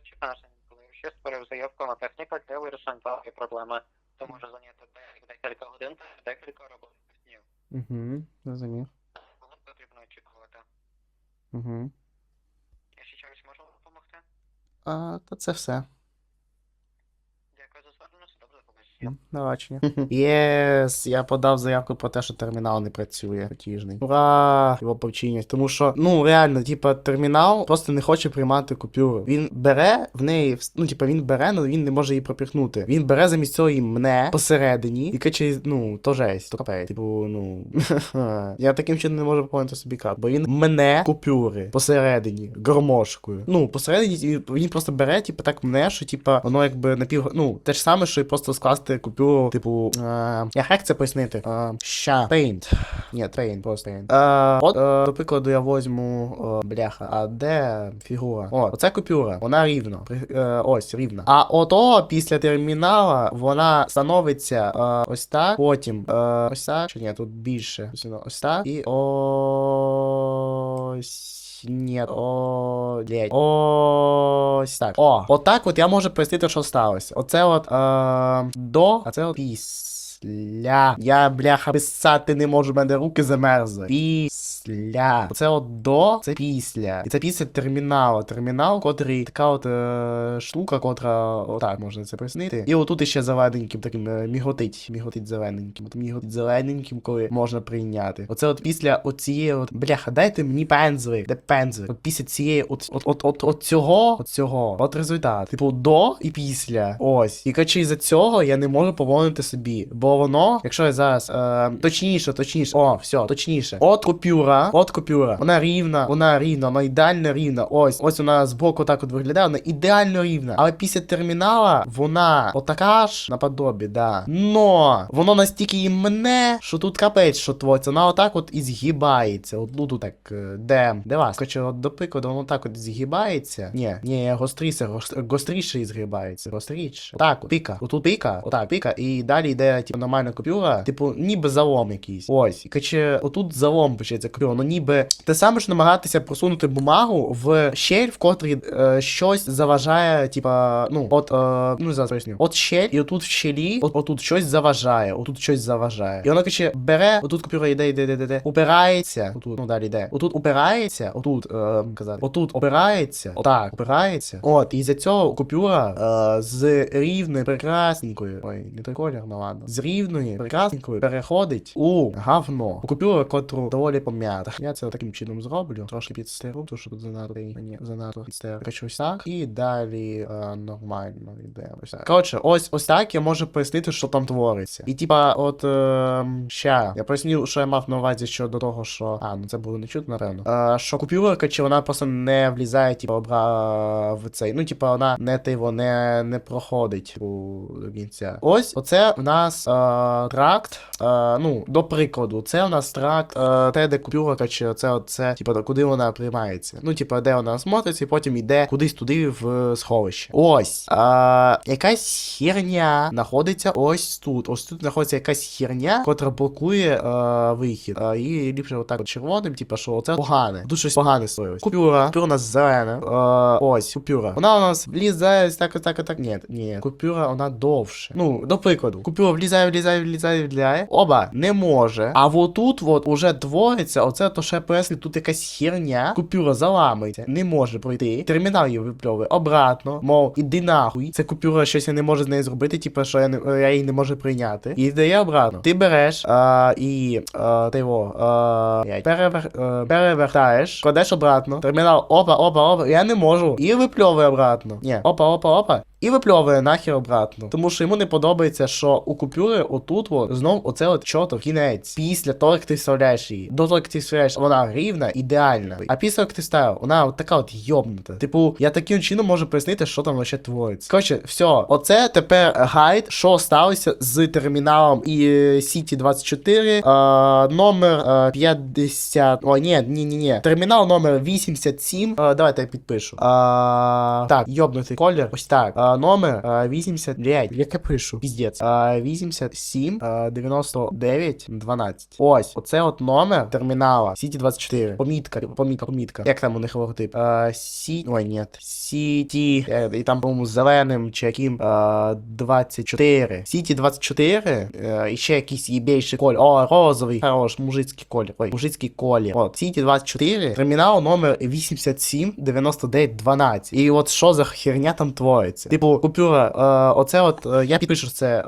Чекашин, коли ще створив заявку на техніку для вирішення даної проблеми, то може зайняти декілька годин та декілька робочих днів. Угу, зрозумів. Було потрібно очікувати. Угу. Я ще чогось можу допомогти? А, та це все. Дякую за звернення, побачення. Бачення. Єс, я подав заявку про те, що термінал не працює потіжний. Ура! Його повчинять. Тому що, ну реально, типа, термінал просто не хоче приймати купюру. Він бере в неї, ну, типа, він бере, але він не може її пропіхнути. Він бере замість цього і мене посередині, і качає, ну, то жесть, то капець. Типу, ну. я таким чином не можу поповнити собі карту. Бо він мене купюри посередині, громошкою. Ну, посередині він просто бере, типу, так мене, що типа воно якби напів. Ну, те ж саме, що і просто скласти купюру, типу. Е, як це пояснити? Е, ща. Paint. Ні, train, просто train. Е, от, е, до прикладу, я возьму. Е, бляха, а де фігура? О, оце купюра, вона рівно. Е, ось, рівна. А ото після термінала вона становиться е, ось так, потім е, ось так. Чи ні, тут більше. Ось так. І ось. Ні, о, блядь. Ось так. О, отак от я можу пояснити, що сталося. Оце от е, до, а це от після. Я, бляха, писати не можу, в мене руки замерзли. Після. Оце от до, це після. І це після терміналу. Термінал, котрий така от е, штука, котра отак можна це пояснити. І отут іще зелененьким таким е, міготить. Міготить зелененьким. От міготить зелененьким, коли можна прийняти. Оце от після оцієї от. Бляха, дайте мені пензлик. Де пензлик? От після цієї от, от, от, от, от цього, от цього, от результат. Типу, до і після. Ось. І качі за цього я не можу поповнити собі. Бо воно, якщо я зараз е, точніше, точніше, о, все, точніше. От купюра, от купюра. Вона рівна, вона рівна, вона ідеально рівна. Ось, ось вона збоку так от виглядає, вона ідеально рівна. Але після термінала вона отака ж наподобі, да. Но воно настільки і мене, що тут капець, що твориться. Вона отак от і згибається. От ну тут так, е, де, де вас? Короче, от до прикладу, воно так от згибається. Ні, ні, гостріше, гостріше і згибається. Гостріше. Так, от, піка. Отут піка, отак, піка, і далі йде, типу, нормальна купюра, типу, ніби залом якийсь. Ось. І короче, отут залом почається купюра. Ну ніби те саме ж намагатися просунути бумагу в щель, в котрій е, щось заважає, типа, ну, от, е, ну зараз поясню. От щель, і отут в щелі, от, отут щось заважає, отут щось заважає. І воно, короче, бере, отут купюра йде, йде, йде, йде, упирається, отут, ну далі йде. Отут упирається, отут, е, казати, отут опирається, отак, опирається. От, і за цього купюра е, з рівною прекрасненькою, ой, не той колір, ну ладно, з рівною прекрасненькою переходить у говно. У купюру, котру доволі пом'ята. Я це таким чином зроблю, трошки підстеру, тому що тут занадто, ні, занадто підстеру. Короче, ось так, і далі е, нормально йде. Коротше, ось, ось так я можу пояснити, що там твориться. І типа, от, е, ща, я поясню, що я мав на увазі щодо того, що, а, ну це було не чутно, напевно. Е, що купюра, короче, вона просто не влізає, типа, обра в цей, ну, типа, вона не тиво, не, не проходить типу, до кінця. Ось, оце в нас е, тракт, е, ну, до прикладу, це у нас тракт, е, те, де купюра, короче, це, оце, типа, куди вона приймається. Ну, типа, де вона смотриться, і потім йде кудись туди в сховище. Ось. Е, якась херня знаходиться ось тут. Ось тут знаходиться якась херня, котра блокує е, вихід. Е, і ліпше отак от червоним, типа, що це погане. Тут щось погане стоїть. Купюра. Купюра у нас зелена. Е, ось, купюра. Вона у нас влізає так, так, так. Ні, ні. Купюра вона довше. Ну, до прикладу, купюра влізає, влізає, влізає, влізає. Оба не може. А вот тут от уже твориться, оце то ще преслі, тут якась херня. Купюра заламується, не може пройти. Термінал її випльовує обратно. Мов, іди нахуй. Це купюра щось я не можу з нею зробити, типу, що я, не, я її не можу прийняти. І дає обратно. Ти береш а, і а, ти його а, перевер, а, перевертаєш, кладеш обратно. Термінал опа, опа, опа. Я не можу. І випльовує обратно. Ні, опа, опа, опа. І випльовує нахер обратно. Тому що йому не подобається, що у купюри отут от, знов оце от чото кінець. Після того, як ти вставляєш її. До того, як ти вставляєш, вона рівна, ідеальна. А після як ти ставив, вона от така от йобнута. Типу, я таким чином можу пояснити, що там вообще твориться. Коротше, все, оце тепер гайд, що сталося з терміналом і City 24, е, номер е, 50. О, ні, ні, ні, ні. Термінал номер 87. Е, давайте я підпишу. Е, так, йобнутий колір. Ось так. Е, номер а, 80, блядь, як я пишу, піздець, 87, 99, 12. Ось, оце от номер термінала, Сіті 24, помітка, помітка, помітка, як там у них логотип, а, Сі, ой, нет, Сіті, е, і там, по-моєму, зеленим, чи яким, 24, Сіті 24, е, і ще якийсь їбейший колір, о, розовий, хорош, мужицький колір, ой, мужицький колір, от, Сіті 24, термінал номер 87 99 12. І от що за херня там твориться? Типу, купюра, е, оце от, е, я підпишу це, е,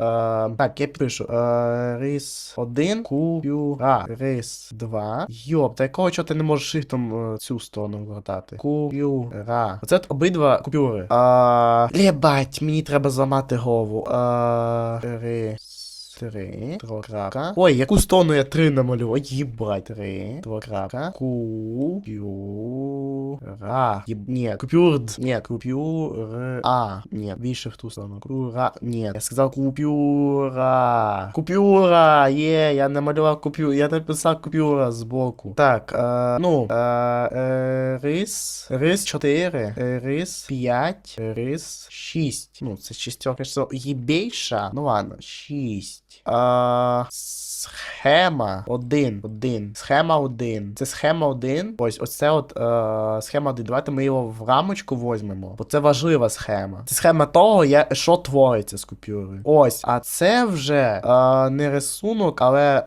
так, я підпишу, е, рис 1, купюра, рис 2, йоп, та якого чого ти не можеш шифтом е, цю сторону вертати? Купюра. Оце от обидва купюри. Е, Лєбать, мені треба зламати голову. Е, рис. Три, крапка. Ой, яку сторону я три намалював? Їбать, три, крапка. Купюра. Єб... Ні, купюрд. Ні, купюр. А, ні, більше в ту сторону. Купюра. Ні, я сказав купюра. Купюра. Є, я намалював купюру. Я написав купюра збоку. Так, е, ну, е, е, рис. Рис 4, е, рис 5, рис 6. Ну, це шістьорка, що єбейша. Ну ладно, 6. А, схема 1. 1. Схема 1. Це схема 1. Ось оце от е, схема 1. Давайте ми його в рамочку візьмемо. Бо це важлива схема. Це схема того, я, що твориться з купюрою. Ось. А це вже е, не рисунок, але е,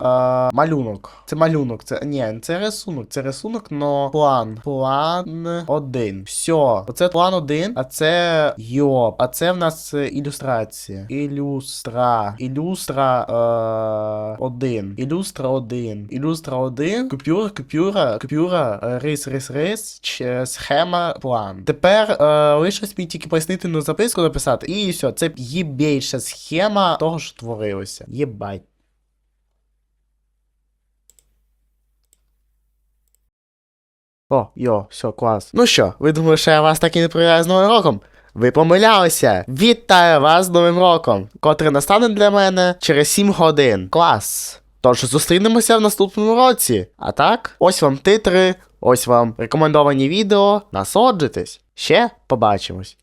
малюнок. Це малюнок. Це ні, це рисунок. Це рисунок, но план. План 1. Все. Оце план 1, а це йоп. А це в нас е, ілюстрація. Ілюстра. Ілюстра е, 1. Ілюстра 1. Ілюстра 1. Купюра, купюра, купюра, е, рис, рис, рис, ч- схема, план. Тепер е, лишилось мені тільки пояснительну записку написати. І все, це єбейша схема того, що творилося. Єбать. О, йо, все, клас. Ну що, ви думали, що я вас так і не привітаю з Новим роком? Ви помилялися! Вітаю вас з Новим роком, котрий настане для мене через 7 годин. Клас! Тож зустрінемося в наступному році. А так, ось вам титри, ось вам рекомендовані відео. Насолоджуйтесь. Ще побачимось.